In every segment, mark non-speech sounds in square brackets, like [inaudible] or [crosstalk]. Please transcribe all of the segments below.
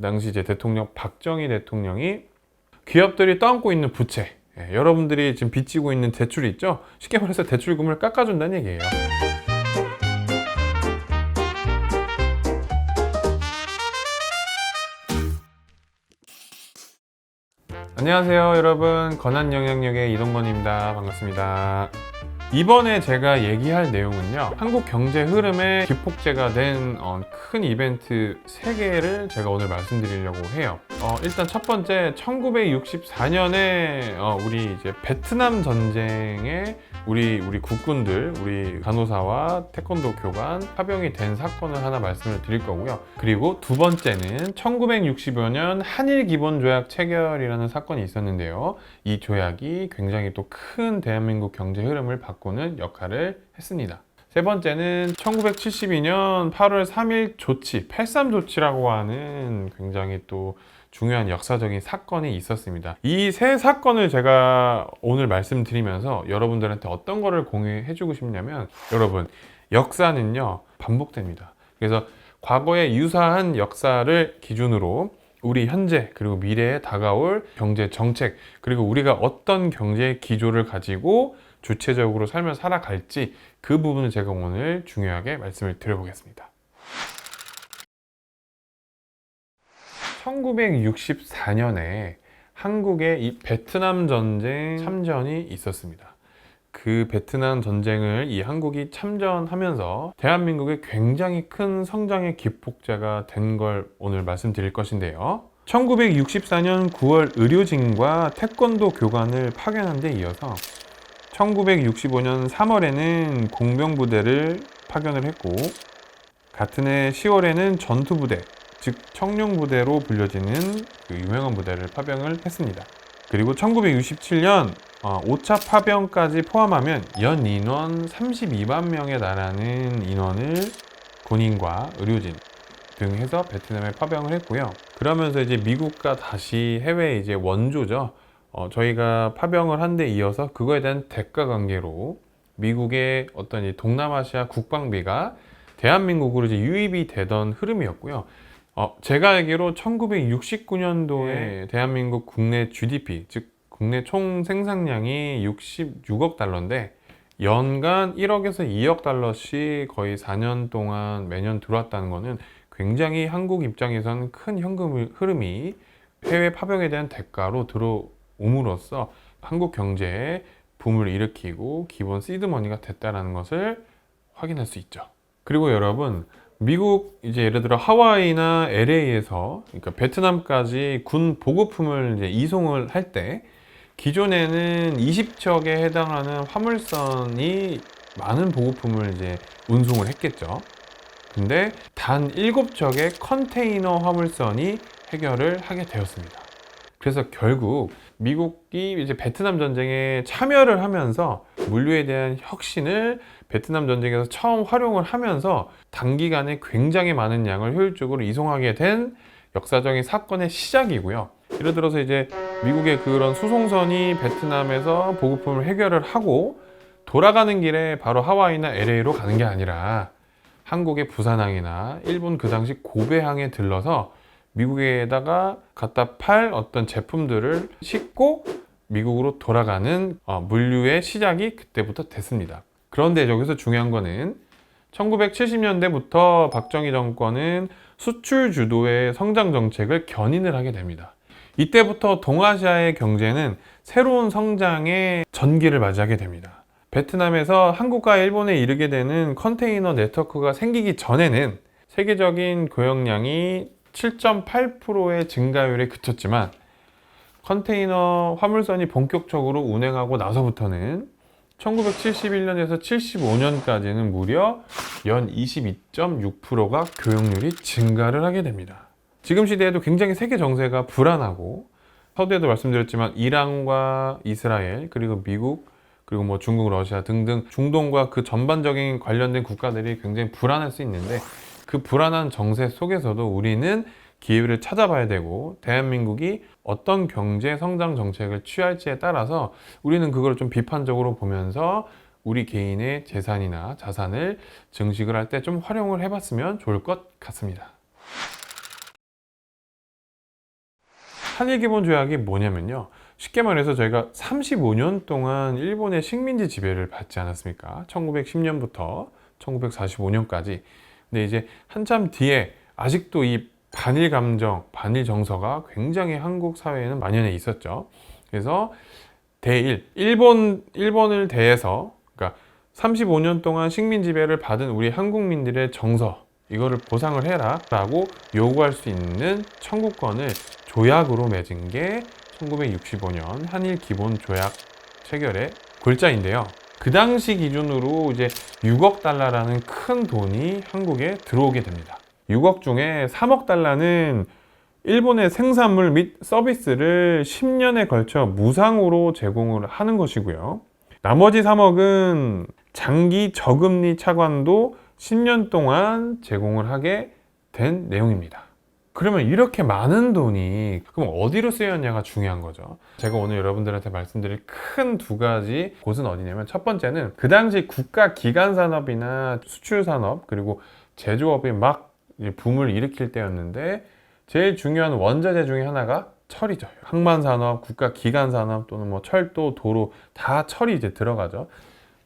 당시 이제 대통령 박정희 대통령이 기업들이 떠안고 있는 부채, 예, 여러분들이 지금 빚지고 있는 대출이 있죠? 쉽게 말해서 대출금을 깎아준다는 얘기예요. 안녕하세요, 여러분. 건한 영향력의 이동건입니다. 반갑습니다. 이번에 제가 얘기할 내용은요. 한국 경제 흐름의 기폭제가 된 어, 큰 이벤트 3개를 제가 오늘 말씀드리려고 해요. 어, 일단 첫 번째, 1964년에 어, 우리 이제 베트남 전쟁에 우리 우리 국군들, 우리 간호사와 태권도 교관 파병이 된 사건을 하나 말씀을 드릴 거고요. 그리고 두 번째는 1965년 한일 기본 조약 체결이라는 사건이 있었는데요. 이 조약이 굉장히 또 큰 대한민국 경제 흐름을 바 꾸는 역할을 했습니다. 세 번째는 1972년 8월 3일 조치, 83 조치라고 하는 굉장히 또 중요한 역사적인 사건이 있었습니다. 이 세 사건을 제가 오늘 말씀드리면서 여러분들한테 어떤 거를 공유해 주고 싶냐면 여러분, 역사는요, 반복됩니다. 그래서 과거의 유사한 역사를 기준으로 우리 현재 그리고 미래에 다가올 경제 정책 그리고 우리가 어떤 경제 기조를 가지고 주체적으로 살며 살아갈지 그 부분을 제가 오늘 중요하게 말씀을 드려보겠습니다. 1964년에 한국의 이 베트남 전쟁 참전이 있었습니다. 그 베트남 전쟁을 이 한국이 참전하면서 대한민국의 굉장히 큰 성장의 기폭제가 된 걸 오늘 말씀드릴 것인데요. 1964년 9월 의료진과 태권도 교관을 파견한 데 이어서 1965년 3월에는 공병부대를 파견을 했고 같은 해 10월에는 전투부대, 즉 청룡부대로 불려지는 그 유명한 부대를 파병을 했습니다. 그리고 1967년 5차 파병까지 포함하면 연 인원 32만 명에 달하는 인원을 군인과 의료진 등 해서 베트남에 파병을 했고요. 그러면서 이제 미국과 다시 해외 이제 원조죠. 어, 저희가 파병을 한 데 이어서 그거에 대한 대가 관계로 미국의 어떤 이 동남아시아 국방비가 대한민국으로 이제 유입이 되던 흐름이었고요. 어, 제가 알기로 1969년도에 대한민국 국내 GDP, 즉 국내 총 생산량이 66억 달러인데 연간 1억에서 2억 달러씩 거의 4년 동안 매년 들어왔다는 거는 굉장히 한국 입장에서는 큰 현금 흐름이 해외 파병에 대한 대가로 들어 옴으로써 한국 경제에 붐을 일으키고 기본 시드머니가 됐다라는 것을 확인할 수 있죠. 그리고 여러분 미국 이제 예를 들어 하와이나 LA에서 그러니까 베트남까지 군 보급품을 이제 이송을 할 때 기존에는 20척에 해당하는 화물선이 많은 보급품을 이제 운송을 했겠죠. 근데 단 7척의 컨테이너 화물선이 해결을 하게 되었습니다. 그래서 결국 미국이 이제 베트남 전쟁에 참여를 하면서 물류에 대한 혁신을 베트남 전쟁에서 처음 활용을 하면서 단기간에 굉장히 많은 양을 효율적으로 이송하게 된 역사적인 사건의 시작이고요. 예를 들어서 이제 미국의 그런 수송선이 베트남에서 보급품을 해결을 하고 돌아가는 길에 바로 하와이나 LA로 가는 게 아니라 한국의 부산항이나 일본 그 당시 고베항에 들러서 미국에다가 갖다 팔 어떤 제품들을 싣고 미국으로 돌아가는 어, 물류의 시작이 그때부터 됐습니다. 그런데 여기서 중요한 거는 1970년대부터 박정희 정권은 수출 주도의 성장 정책을 견인을 하게 됩니다. 이때부터 동아시아의 경제는 새로운 성장의 전기를 맞이하게 됩니다. 베트남에서 한국과 일본에 이르게 되는 컨테이너 네트워크가 생기기 전에는 세계적인 교역량이 7.8%의 증가율에 그쳤지만 컨테이너 화물선이 본격적으로 운행하고 나서부터는 1971년에서 75년까지는 무려 연 22.6%가 교역률이 증가를 하게 됩니다. 지금 시대에도 굉장히 세계 정세가 불안하고 서두에도 말씀드렸지만 이란과 이스라엘 그리고 미국 그리고 뭐 중국, 러시아 등등 중동과 그 전반적인 관련된 국가들이 굉장히 불안할 수 있는데 그 불안한 정세 속에서도 우리는 기회를 찾아봐야 되고 대한민국이 어떤 경제 성장 정책을 취할지에 따라서 우리는 그걸 좀 비판적으로 보면서 우리 개인의 재산이나 자산을 증식을 할 때 좀 활용을 해봤으면 좋을 것 같습니다. 한일 기본 조약이 뭐냐면요. 쉽게 말해서 저희가 35년 동안 일본의 식민지 지배를 받지 않았습니까? 1910년부터 1945년까지. 근데 이제 한참 뒤에 아직도 이 반일 감정, 반일 정서가 굉장히 한국 사회에는 만연해 있었죠. 그래서 대일, 일본, 일본을 대해서, 그러니까 35년 동안 식민 지배를 받은 우리 한국민들의 정서, 이거를 보상을 해라 라고 요구할 수 있는 청구권을 조약으로 맺은 게 1965년 한일 기본 조약 체결의 골자인데요. 그 당시 기준으로 이제 6억 달러라는 큰 돈이 한국에 들어오게 됩니다. 6억 중에 3억 달러는 일본의 생산물 및 서비스를 10년에 걸쳐 무상으로 제공을 하는 것이고요. 나머지 3억은 장기 저금리 차관도 10년 동안 제공을 하게 된 내용입니다. 그러면 이렇게 많은 돈이 그럼 어디로 쓰였냐가 중요한 거죠. 제가 오늘 여러분들한테 말씀드릴 큰 두 가지 곳은 어디냐면 첫 번째는 그 당시 국가 기관 산업이나 수출 산업 그리고 제조업이 막 붐을 일으킬 때였는데 제일 중요한 원자재 중에 하나가 철이죠. 항만 산업, 국가 기관 산업 또는 뭐 철도, 도로 다 철이 이제 들어가죠.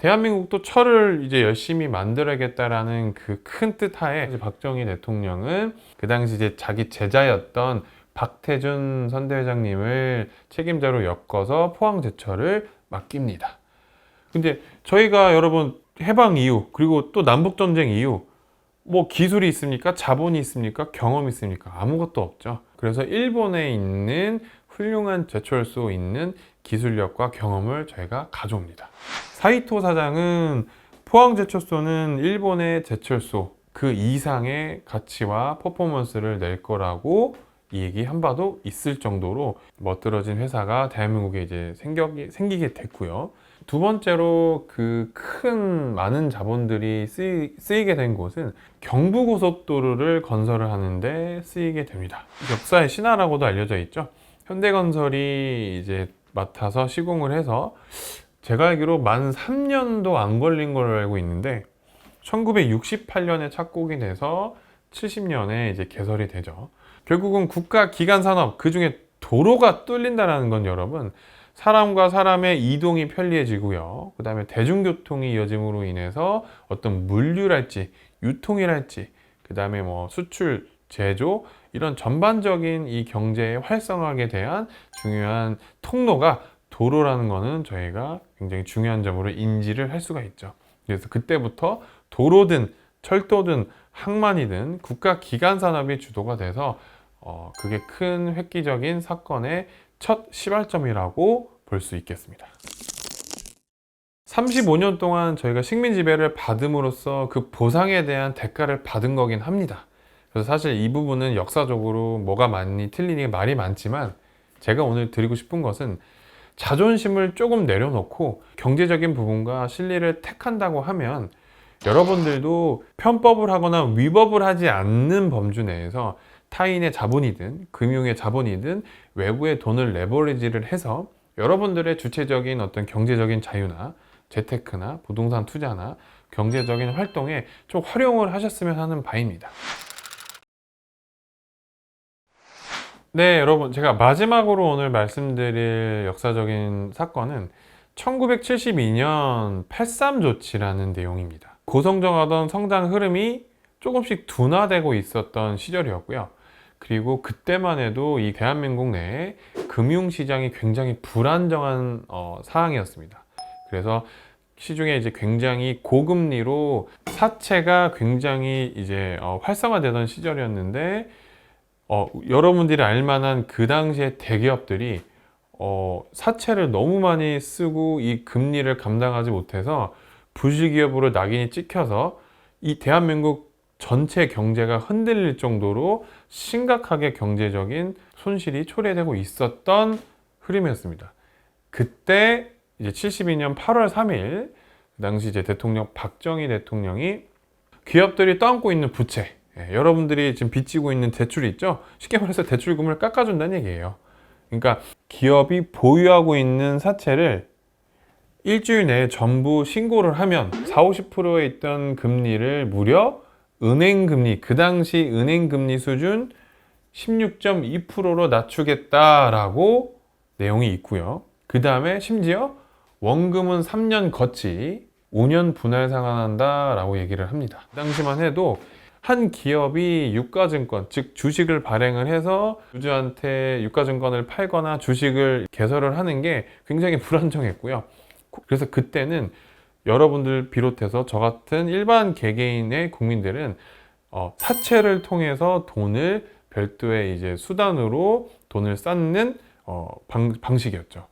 대한민국도 철을 이제 열심히 만들어야겠다라는 그 큰 뜻하에 박정희 대통령은 그 당시 이제 자기 제자였던 박태준 선대회장님을 책임자로 엮어서 포항제철을 맡깁니다. 근데 저희가 여러분 해방 이후 그리고 또 남북 전쟁 이후 뭐 기술이 있습니까? 자본이 있습니까? 경험이 있습니까? 아무것도 없죠. 그래서 일본에 있는 훌륭한 제철소 있는 기술력과 경험을 저희가 가져옵니다. 사이토 사장은 포항 제철소는 일본의 제철소 그 이상의 가치와 퍼포먼스를 낼 거라고 얘기한 바도 있을 정도로 멋들어진 회사가 대한민국에 이제 생겨, 생기게 됐고요. 두 번째로 그 큰 많은 자본들이 쓰이, 쓰이게 된 곳은 경부고속도로를 건설을 하는데 쓰이게 됩니다. 역사의 신화라고도 알려져 있죠. 현대건설이 이제 맡아서 시공을 해서 제가 알기로 만 3년도 안 걸린 걸로 알고 있는데 1968년에 착공이 돼서 70년에 이제 개설이 되죠. 결국은 국가 기관 산업 그 중에 도로가 뚫린다라는 건 여러분 사람과 사람의 이동이 편리해지고요. 그 다음에 대중교통이 이어짐으로 인해서 어떤 물류랄지 유통이랄지 그 다음에 뭐 수출 제조 이런 전반적인 이 경제의 활성화에 대한 중요한 통로가 도로라는 거는 저희가 굉장히 중요한 점으로 인지를 할 수가 있죠. 그래서 그때부터 도로든 철도든 항만이든 국가 기관 산업이 주도가 돼서 어, 그게 큰 획기적인 사건의 첫 시발점이라고 볼 수 있겠습니다. 35년 동안 저희가 식민 지배를 받음으로써 그 보상에 대한 대가를 받은 거긴 합니다. 그래서 사실 이 부분은 역사적으로 뭐가 많니 틀리니 말이 많지만 제가 오늘 드리고 싶은 것은 자존심을 조금 내려놓고 경제적인 부분과 실리를 택한다고 하면 여러분들도 편법을 하거나 위법을 하지 않는 범주 내에서 타인의 자본이든 금융의 자본이든 외부의 돈을 레버리지를 해서 여러분들의 주체적인 어떤 경제적인 자유나 재테크나 부동산 투자나 경제적인 활동에 좀 활용을 하셨으면 하는 바입니다. 네, 여러분. 제가 마지막으로 오늘 말씀드릴 역사적인 사건은 1972년 83 조치라는 내용입니다. 고성장하던 성장 흐름이 조금씩 둔화되고 있었던 시절이었고요. 그리고 그때만 해도 이 대한민국 내에 금융시장이 굉장히 불안정한 어, 상황이었습니다. 그래서 시중에 이제 굉장히 고금리로 사채가 굉장히 이제 어, 활성화되던 시절이었는데 어, 여러분들이 알만한 그 당시에 대기업들이 어, 사채를 너무 많이 쓰고 이 금리를 감당하지 못해서 부실기업으로 낙인이 찍혀서 이 대한민국 전체 경제가 흔들릴 정도로 심각하게 경제적인 손실이 초래되고 있었던 흐름이었습니다. 그때 이제 72년 8월 3일 그 당시 이제 대통령 박정희 대통령이 기업들이 떠안고 있는 부채 예, 여러분들이 지금 빚지고 있는 대출이 있죠? 쉽게 말해서 대출금을 깎아준다는 얘기예요. 그러니까 기업이 보유하고 있는 사채를 일주일 내에 전부 신고를 하면 4, 50%에 있던 금리를 무려 은행 금리, 그 당시 은행 금리 수준 16.2%로 낮추겠다라고 내용이 있고요. 그 다음에 심지어 원금은 3년 거치, 5년 분할 상환한다라고 얘기를 합니다. 그 당시만 해도 한 기업이 유가증권, 즉 주식을 발행을 해서 주주한테 유가증권을 팔거나 주식을 개설을 하는 게 굉장히 [laughs] 불안정했고요. 그래서 그때는 여러분들 비롯해서 저 같은 일반 개개인의 국민들은 어, 사채를 통해서 돈을 별도의 이제 수단으로 돈을 쌓는 어, 방, 방식이었죠.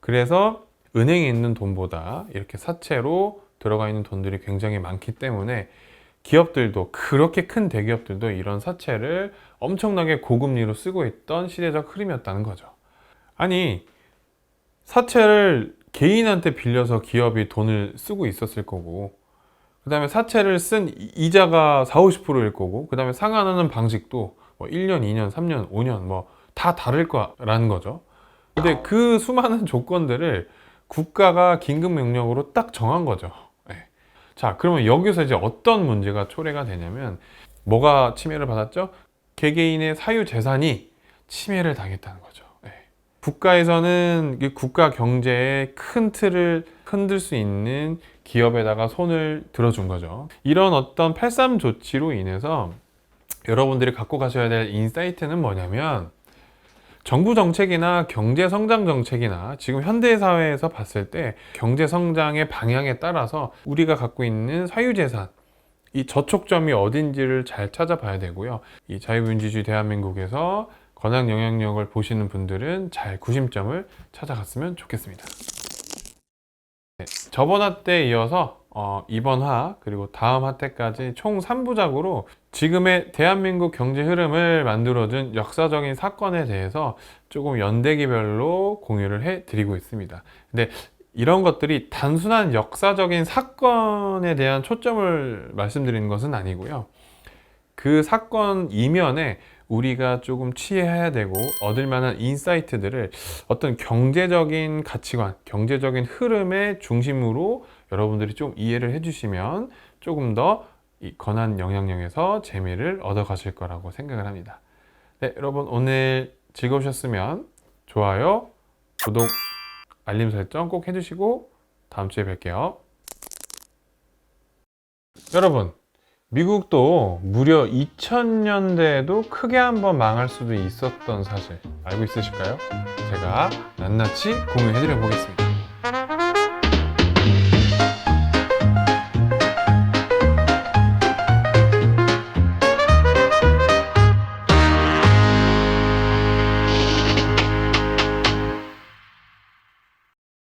그래서 은행에 있는 돈보다 이렇게 사채로 들어가 있는 돈들이 굉장히 많기 때문에 기업들도 그렇게 큰 대기업들도 이런 사채를 엄청나게 고금리로 쓰고 있던 시대적 흐름이었다는 거죠. 아니, 사채를 개인한테 빌려서 기업이 돈을 쓰고 있었을 거고, 그 다음에 사채를 쓴 이- 이자가 4, 50%일 거고, 그 다음에 상환하는 방식도 뭐 1년, 2년, 3년, 5년 뭐 다 다를 거라는 거죠. 근데 그 수많은 조건들을 국가가 긴급 명령으로 딱 정한 거죠. 네. 자, 그러면 여기서 이제 어떤 문제가 초래가 되냐면 뭐가 침해를 받았죠? 개개인의 사유 재산이 침해를 당했다는 거죠. 네. 국가에서는 이 국가 경제의 큰 틀을 흔들 수 있는 기업에다가 손을 들어준 거죠. 이런 어떤 83 조치로 인해서 여러분들이 갖고 가셔야 될 인사이트는 뭐냐면 정부 정책이나 경제 성장 정책이나 지금 현대 사회에서 봤을 때 경제 성장의 방향에 따라서 우리가 갖고 있는 사유 재산 이 저촉점이 어딘지를 잘 찾아봐야 되고요. 이 자유민주주의 대한민국에서 권한 영향력을 보시는 분들은 잘 구심점을 찾아갔으면 좋겠습니다. 네, 저번 화 때 이어서 어, 이번 화 그리고 다음 화 때까지 총 3부작으로 지금의 대한민국 경제 흐름을 만들어준 역사적인 사건에 대해서 조금 연대기별로 공유를 해 드리고 있습니다. 근데 이런 것들이 단순한 역사적인 사건에 대한 초점을 말씀드리는 것은 아니고요. 그 사건 이면에 우리가 조금 취해야 되고 얻을 만한 인사이트들을 어떤 경제적인 가치관, 경제적인 흐름의 중심으로 여러분들이 좀 이해를 해주시면 조금 더 이 권한 영향력에서 재미를 얻어 가실 거라고 생각을 합니다. 네, 여러분 오늘 즐거우셨으면 좋아요, 구독, 알림 설정 꼭 해주시고 다음 주에 뵐게요. 여러분, 미국도 무려 2000년대에도 크게 한번 망할 수도 있었던 사실 알고 있으실까요? 제가 낱낱이 공유해드려 보겠습니다.